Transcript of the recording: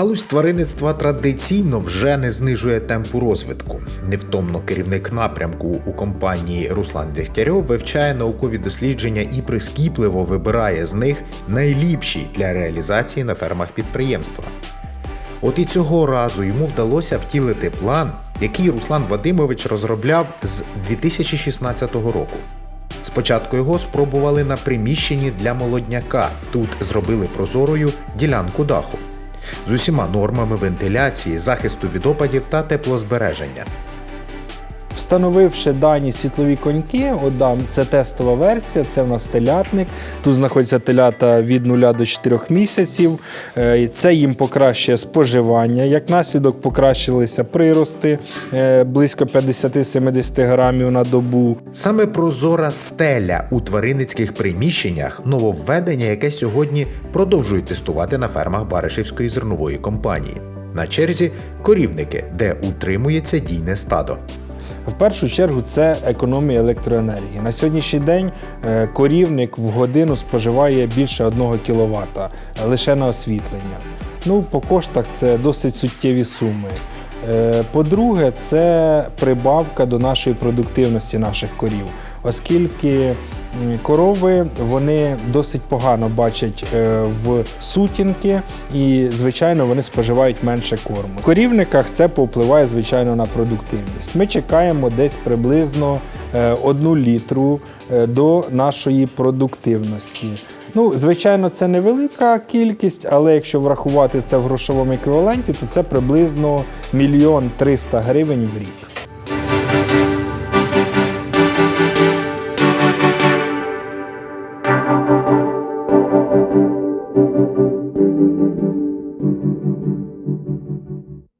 Галузь тваринництва традиційно вже не знижує темпу розвитку. Невтомно керівник напрямку у компанії Руслан Дегтярьов вивчає наукові дослідження і прискіпливо вибирає з них найліпші для реалізації на фермах підприємства. От і цього разу йому вдалося втілити план, який Руслан Вадимович розробляв з 2016 року. Спочатку його спробували на приміщенні для молодняка. Тут зробили прозорою ділянку даху з усіма нормами вентиляції, захисту від опадів та теплозбереження. Встановивши дані світлові коньки, от да, це тестова версія, це в нас телятник. Тут знаходяться телята від 0 до 4 місяців. Е, Це їм покращує споживання. Як наслідок покращилися прирости е, близько 50-70 грамів на добу. Саме прозора стеля у тваринницьких приміщеннях нововведення, яке сьогодні продовжують тестувати на фермах Баришівської зернової компанії. На черзі корівники, де утримується дійне стадо. В першу чергу це економія електроенергії. На сьогоднішній день е, корівник в годину споживає більше 1 кВт лише на освітлення. Ну, по коштах це досить суттєві суми. Е, По-друге, це прибавка до нашої продуктивності наших корів, оскільки корови вони досить погано бачать е, в сутінки і, звичайно, вони споживають менше корму. В корівниках це повпливає, звичайно, на продуктивність. Ми чекаємо десь приблизно е, одну літру до нашої продуктивності. Ну, звичайно, це невелика кількість, але якщо врахувати це в грошовому еквіваленті, то це приблизно мільйон 300 гривень в рік. Thank you.